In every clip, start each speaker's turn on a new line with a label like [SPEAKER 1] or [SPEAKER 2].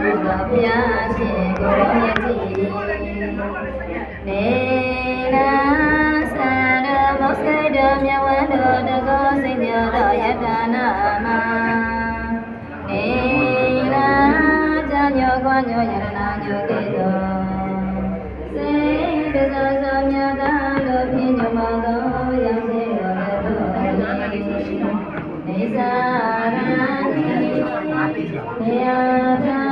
[SPEAKER 1] ဘုရားဘုရားရှင်ကိုရောမြတ်ကြီးနေနာသရမောစေတမြဝန္တောတကောစိညောယတနာမနေနာဇာညောကွာညောယရနာညောကေတောစေတဇောဇောမြတ်တာလောဖြင့်ညမသောရောက်စေတော်လည်းဘုရားနေသာရဏိနေယထာ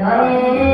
[SPEAKER 1] 然